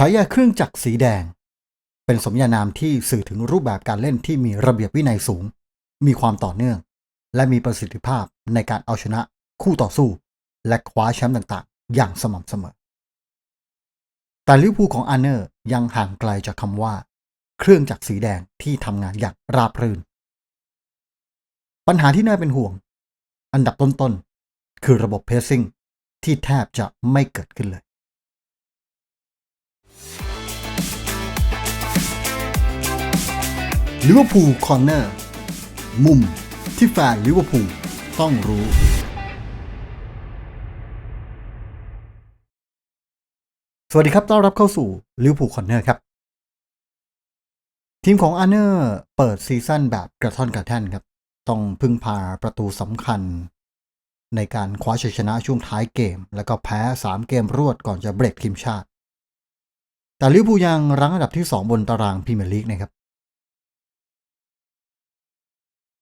ฉายาเครื่องจักรสีแดง เป็นสมญานามที่สื่อถึงรูปแบบการเล่นที่มีระเบียบวินัยสูง มีความต่อเนื่อง และมีประสิทธิภาพในการเอาชนะคู่ต่อสู้ และคว้าแชมป์ต่างๆ อย่างสม่ำเสมอ แต่ลิเวอร์พูลของอาร์เนอร์ยังห่างไกลจากคำว่า เครื่องจักรสีแดงที่ทำงานอย่างราบรื่น ปัญหาที่น่าเป็นห่วง อันดับต้นๆคือระบบเพรสซิ่งที่แทบจะไม่เกิดขึ้นเลย ลิเวอร์พูลคอร์เนอร์มุมที่แฟนลิเวอร์พูลต้องรู้ สวัสดีครับ ต้อนรับเข้าสู่ลิเวอร์พูลคอร์เนอร์ครับ ทีมของอาร์เนอร์เปิดซีซั่นแบบกระท่อนกระแท่นครับ ต้องพึ่งพาประตูสำคัญ ในการคว้าชัยชนะช่วงท้ายเกม แล้วก็แพ้ 3 เกมรวดก่อนจะเบรกทีมชาติ แต่ลิเวอร์พูลยังรั้งอันดับที่ 2 บนตารางพรีเมียร์ลีกนะครับ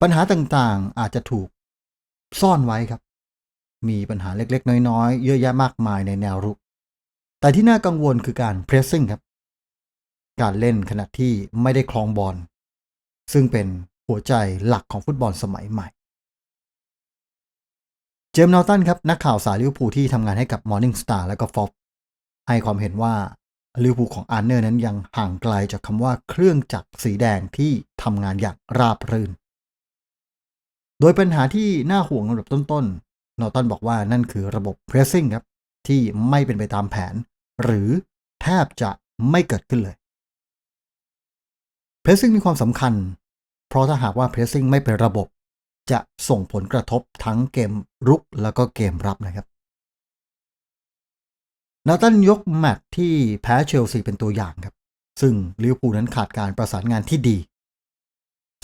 ปัญหาต่างๆอาจจะถูกซ่อนไว้ครับ มีปัญหาเล็กๆ น้อยๆ เยอะแยะมากมายในแนวรุก แต่ที่น่ากังวลคือการเพรสซิ่งครับ การเล่นขณะที่ไม่ได้คลองบอล ซึ่งเป็นหัวใจหลักของฟุตบอลสมัยใหม่ เจมส์นอตันครับ นักข่าวสายลิเวอร์พูลที่ทำงานให้กับ Morning Star และก็ฟอบให้ความเห็นว่าลิเวอร์พูลของอาร์เนอร์นั้นยังห่างไกลจากคำว่าเครื่องจักรสีแดงที่ทำงานอย่างราบรื่น โดยปัญหาที่น่าห่วงลำดับต้นๆนอร์ตันบอกว่านั่นคือระบบ pressing ครับ ที่ไม่เป็นไปตามแผน หรือแทบจะไม่เกิดขึ้นเลย pressing มีความสำคัญ เพราะถ้าหากว่า pressing ไม่เป็นระบบ จะส่งผลกระทบทั้งเกมรุกแล้วก็เกมรับนะครับนาตันยกแมตช์ที่แพ้เชลซีเป็นตัวอย่างครับ ซึ่งลิเวอร์พูลนั้นขาดการประสานงานที่ดี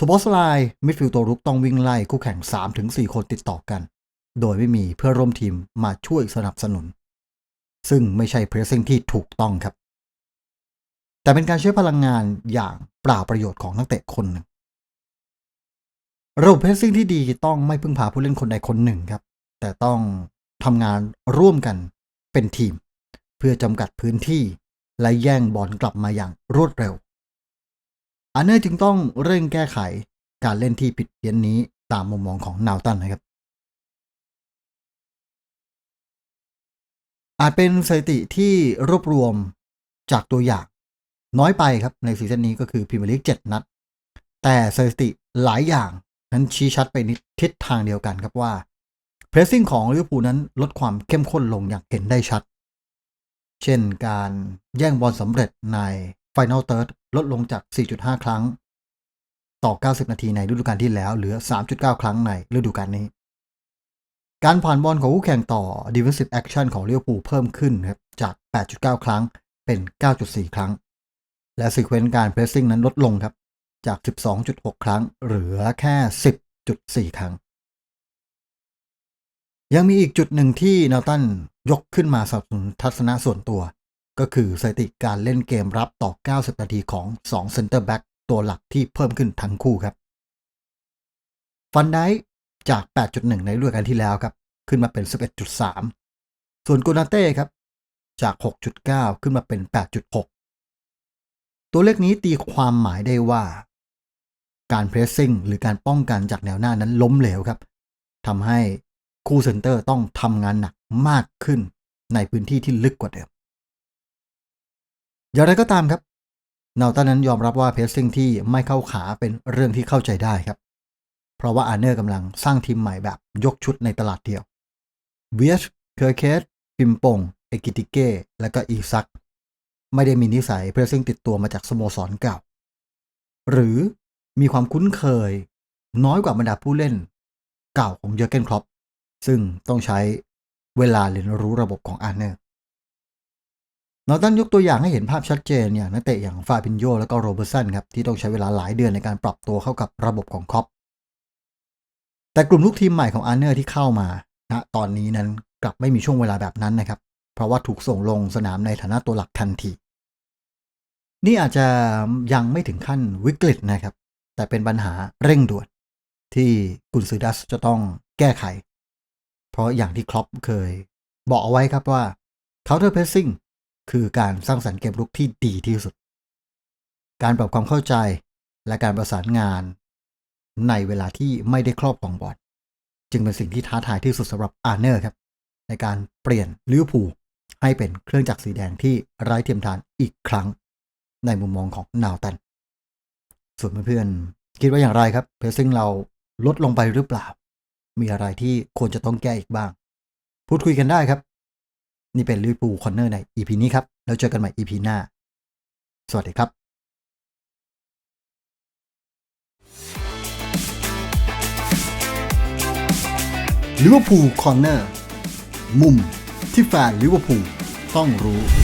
สปอสไลน์มิดฟิลด์ตัวรุกต้องวิ่งไล่คู่แข่ง 3-4 คนติดต่อกัน โดยไม่มีเพื่อร่วมทีมมาช่วยสนับสนุน ซึ่งไม่ใช่เพรสซิ่งที่ถูกต้องครับ แต่เป็นการใช้พลังงานอย่างเปล่าประโยชน์ของนักเตะคนหนึ่งระบบเพรสซิ่งที่ดีต้องไม่พึ่งพาผู้เล่นคนใดคนหนึ่งครับ แต่ต้องทำงานร่วมกันเป็นทีม เพื่อจำกัดพื้นที่และแย่งบอลกลับมาอย่างรวดเร็ว อาร์เนอร์จึงต้องเร่งแก้ไขการเล่นที่ผิดเพี้ยนนี้ตามมุมมองของนาวตันนะครับ อาจเป็นสถิติที่รวบรวมจากตัวอย่างน้อยไปครับในซีซั่นนี้ก็คือพรีเมียร์ลีก7นัด แต่สถิติหลายอย่างนั้นชี้ชัดไปทิศทางเดียวกันครับว่าเพรสซิ่งของลิเวอร์พูลนั้นลดความเข้มข้นลงอย่างเห็นได้ชัด เช่นการแย่งบอลสำเร็จใน Final Third ลดลงจาก 4.5 ครั้ง ต่อ 90 นาทีในฤดูกาลที่แล้ว เหลือ 3.9 ครั้งในฤดูกาลนี้ การผ่านบอลของคู่แข่งต่อ Defensive Action ของเลิเวอร์พูเพิ่มขึ้นครับจาก 8.9 ครั้งเป็น 9.4 ครั้ง และซีเควนต์การเพรสซิ่งนั้นลดลงครับจาก 12.6 ครั้ง เหลือแค่ 10.4 ครั้ง ยังมีอีกจุดหนึ่งที่นาตันยกขึ้นมาสนับสนุนทัศนะส่วนตัว ก็คือสถิติการเล่นเกมรับต่อ 90 นาทีของ2เซนเตอร์แบ็กตัวหลักที่เพิ่มขึ้นทั้งคู่ครับ ฟันได้จาก 8.1 ในฤดูกาลที่แล้วครับ ขึ้นมาเป็น 11.3 ส่วนโกนาเต้ครับ จาก 6.9 ขึ้นมาเป็น 8.6 ตัวเลขนี้ตีความหมายได้ว่า การเพรสซิ่งหรือการป้องกันจากแนวหน้านั้นล้มเหลวครับทำให้คู่เซนเตอร์ต้องทำงานหนักมากขึ้นในพื้นที่ที่ลึกกว่าเดิม อย่างไรก็ตามครับนาตันนั้นยอมรับว่าเพสซิ่งที่ไม่เข้าขาเป็นเรื่องที่เข้าใจได้ครับ เพราะว่าอาร์เนอร์กำลังสร้างทีมใหม่แบบยกชุดในตลาดเดียวเวียชเคอร์เคสปิมปงเอกิติเก้และก็อีซัก ไม่ได้มีนิสัยเพรสซิ่งติดตัวมาจากสโมสรเก่า หรือมีความคุ้นเคย น้อยกว่าบรรดาผู้เล่น เก่าของเยอร์เกนครอปซึ่งต้องใช้เวลาเรียนรู้ระบบของอาร์เนอร์ นอตันยกตัวอย่างให้เห็นภาพชัดเจนอย่างนักเตะอย่างฟาบินโยและก็โรเบอร์สันครับที่ต้องใช้เวลาหลายเดือนในการปรับตัวเข้ากับระบบของครอปแต่กลุ่มลูกทีมใหม่ของอาร์เนอร์ที่เข้ามาณนะตอนนี้นั้นกลับไม่มีช่วงเวลาแบบนั้นนะครับ เพราะว่าถูกส่งลงสนามในฐานะตัวหลักทันที นี่อาจจะยังไม่ถึงขั้นวิกฤตนะครับ แต่เป็นปัญหาเร่งด่วนที่กุนซือดัสจะต้องแก้ไข เพราะอย่างที่ครอปเคย บอกเอาไว้ครับว่า counter pressing คือการสร้างสรรค์เกมรุกที่ดีที่สุด การปรับความเข้าใจและการประสานงานในเวลาที่ไม่ได้ครอบครองบอลจึงเป็นสิ่งที่ท้าทายที่สุดสำหรับอาร์เนอร์ครับ ในการเปลี่ยนลิเวอร์พูลให้เป็นเครื่องจักรสีแดงที่ไร้เทียมทานอีกครั้ง ในมุมมองของนาวตัน ส่วนเพื่อนๆคิดว่าอย่างไรครับเพรสซิ่งเราลดลงไปหรือเปล่า มีอะไรที่ควรจะต้องแก้อีกบ้าง พูดคุยกันได้ครับ นี่เป็นลิเวอร์พูลคอนเนอร์ใน EP นี้ครับ แล้วเจอกันใหม่ EP หน้า สวัสดีครับลิเวอร์พูลคอนเนอร์มุมที่แฟนลิเวอร์พูลต้องรู้